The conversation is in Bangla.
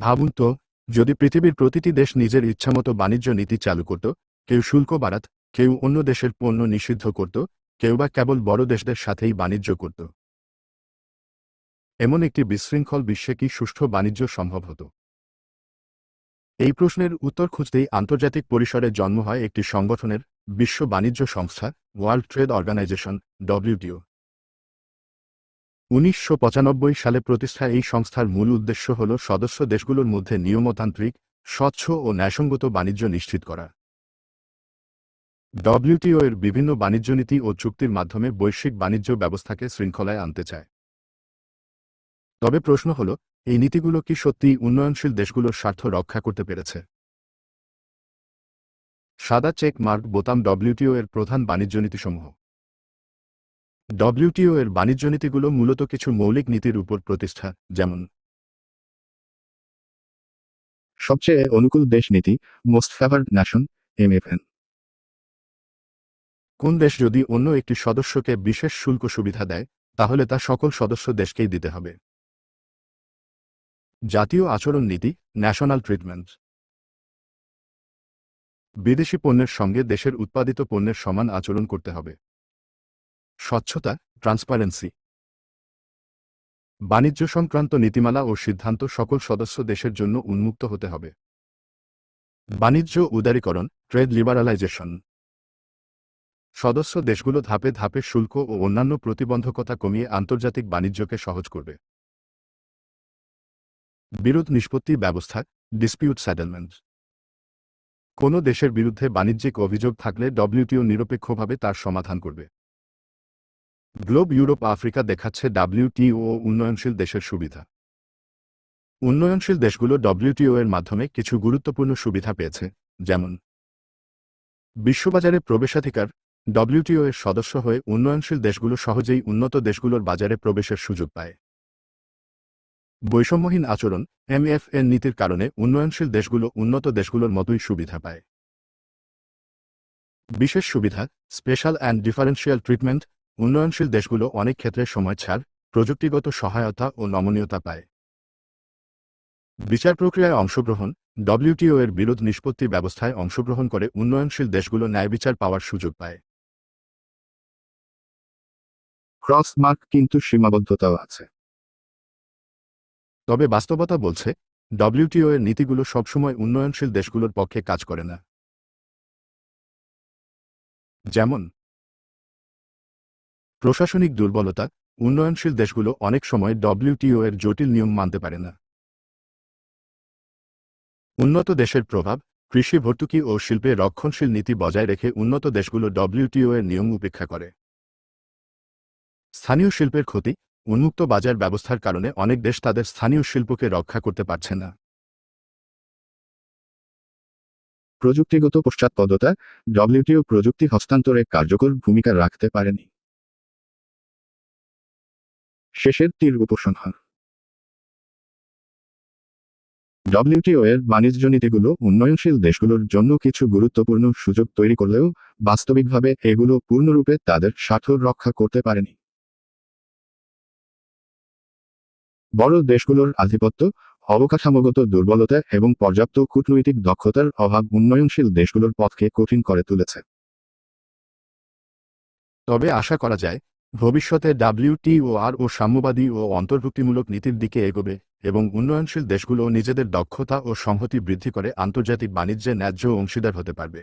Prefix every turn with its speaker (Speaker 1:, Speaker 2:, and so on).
Speaker 1: ভাবুন তো, যদি পৃথিবীর প্রতিটি দেশ নিজের ইচ্ছামতো বাণিজ্য নীতি চালু করত, কেউ শুল্ক বাড়াত, কেউ অন্য দেশের পণ্য নিষিদ্ধ করত, কেউ বা কেবল বড় দেশদের সাথেই বাণিজ্য করত। এমন একটি বিশৃঙ্খল বিশ্বে কি সুষ্ঠু বাণিজ্য সম্ভব হতো? এই প্রশ্নের উত্তর খুঁজতেই আন্তর্জাতিক পরিসরে জন্ম হয় একটি সংগঠনের বিশ্ব বাণিজ্য সংস্থা, ওয়ার্ল্ড ট্রেড অর্গানাইজেশন, ডব্লিউটিও। উনিশশো পঁচানব্বই সালে প্রতিষ্ঠা এই সংস্থার মূল উদ্দেশ্য হল সদস্য দেশগুলোর মধ্যে নিয়মতান্ত্রিক, স্বচ্ছ ও ন্যায়সঙ্গত বাণিজ্য নিশ্চিত করা। ডব্লিউটিও এর বিভিন্ন বাণিজ্য নীতি ও চুক্তির মাধ্যমে বৈশ্বিক বাণিজ্য ব্যবস্থাকে শৃঙ্খলায় আনতে চায়। তবে প্রশ্ন হল, এই নীতিগুলো কি সত্যিই উন্নয়নশীল দেশগুলোর স্বার্থ রক্ষা করতে পেরেছে? সাদা চেক মার্ক বোতাম ডব্লিউটিও এর প্রধান বাণিজ্য নীতিসমূহ। ডব্লিউটিও এর বাণিজ্য নীতিগুলো মূলত কিছু মৌলিক নীতির উপর প্রতিষ্ঠা, যেমন সবচেয়ে অনুকূল দেশ নীতি মোস্ট ফেভার্ড ন্যাশন এমএফএন কোন দেশ যদি অন্য একটি সদস্যকে বিশেষ শুল্ক সুবিধা দেয়, তাহলে তা সকল সদস্য দেশকেই দিতে হবে। জাতীয় আচরণ নীতি ন্যাশনাল ট্রিটমেন্ট বিদেশি পণ্যের সঙ্গে দেশের উৎপাদিত পণ্যের সমান আচরণ করতে হবে। স্বচ্ছতা ট্রান্সপারেন্সি বাণিজ্য সংক্রান্ত নীতিমালা ও সিদ্ধান্ত সকল সদস্য দেশের জন্য উন্মুক্ত হতে হবে। বাণিজ্য উদারীকরণ ট্রেড লিবারালাইজেশন সদস্য দেশগুলো ধাপে ধাপে শুল্ক ও অন্যান্য প্রতিবন্ধকতা কমিয়ে আন্তর্জাতিক বাণিজ্যকে সহজ করবে। বিরোধ নিষ্পত্তি ব্যবস্থা ডিসপিউট সেটেলমেন্ট কোনো দেশের বিরুদ্ধে বাণিজ্যিক অভিযোগ থাকলে ডব্লিউটিও নিরপেক্ষভাবে তার সমাধান করবে। গ্লোব ইউরোপ, আফ্রিকা দেখাচ্ছে ডাব্লিউটিও উন্নয়নশীল দেশের সুবিধা। উন্নয়নশীল দেশগুলো ডব্লিউটিও এর মাধ্যমে কিছু গুরুত্বপূর্ণ সুবিধা পেয়েছে, যেমন বিশ্ববাজারে প্রবেশাধিকার ডব্লিউটিও এর সদস্য হয়ে উন্নয়নশীল দেশগুলো সহজেই উন্নত দেশগুলোর বাজারে প্রবেশের সুযোগ পায়। বৈষম্যহীন আচরণ এমএফএন নীতির কারণে উন্নয়নশীল দেশগুলো উন্নত দেশগুলোর মতোই সুবিধা পায়। বিশেষ সুবিধা, স্পেশাল অ্যান্ড ডিফারেন্সিয়াল ট্রিটমেন্ট উন্নয়নশীল দেশগুলো অনেক ক্ষেত্রে সময় ছাড়, প্রযুক্তিগত সহায়তা ও নমনীয়তা পায়। বিচার প্রক্রিয়ায় অংশগ্রহণ ডব্লিউটিও এর বিরোধ নিষ্পত্তি ব্যবস্থায় অংশগ্রহণ করে উন্নয়নশীল দেশগুলো ন্যায় বিচার পাওয়ার সুযোগ পায়। ক্রস মার্ক কিন্তু সীমাবদ্ধতাও আছে। তবে বাস্তবতা বলছে ডব্লিউটিও এর নীতিগুলো সবসময় উন্নয়নশীল দেশগুলোর পক্ষে কাজ করে না। যেমন প্রশাসনিক দুর্বলতা, উন্নয়নশীল দেশগুলো অনেক সময় ডব্লিউটিও এর জটিল নিয়ম মানতে পারে না। উন্নত দেশের প্রভাব, কৃষি ভর্তুকি ও শিল্পে রক্ষণশীল নীতি বজায় রেখে উন্নত দেশগুলো ডব্লিউটিও এর নিয়ম উপেক্ষা করে। স্থানীয় শিল্পের ক্ষতি, উন্মুক্ত বাজার ব্যবস্থার কারণে অনেক দেশ তাদের স্থানীয় শিল্পকে রক্ষা করতে পারছে না। প্রযুক্তিগত পশ্চাৎপদতা, ডব্লিউটিও প্রযুক্তি হস্তান্তরে কার্যকর ভূমিকা রাখতে পারেনি। শেষের তীর উপসংহার। ডব্লিউটিও এর বাণিজ্য নীতিগুলো উন্নয়নশীল দেশগুলোর জন্য কিছু গুরুত্বপূর্ণ সুযোগ তৈরি করলেও বাস্তবিকভাবে এগুলো পূর্ণরূপে তাদের স্বার্থ রক্ষা করতে পারেনি। বড় দেশগুলোর আধিপত্য, অবকাঠামোগত দুর্বলতা এবং পর্যাপ্ত কূটনৈতিক দক্ষতার অভাব উন্নয়নশীল দেশগুলোর পথকে কঠিন করে তুলেছে। তবে আশা করা যায় ভবিষ্যতে ডাব্লিউটিও আর ও সাম্যবাদী ও অন্তর্ভুক্তিমূলক নীতির দিকে এগোবে এবং উন্নয়নশীল দেশগুলো নিজেদের দক্ষতা ও সংহতি বৃদ্ধি করে আন্তর্জাতিক বাণিজ্যে ন্যায্য অংশীদার হতে পারবে।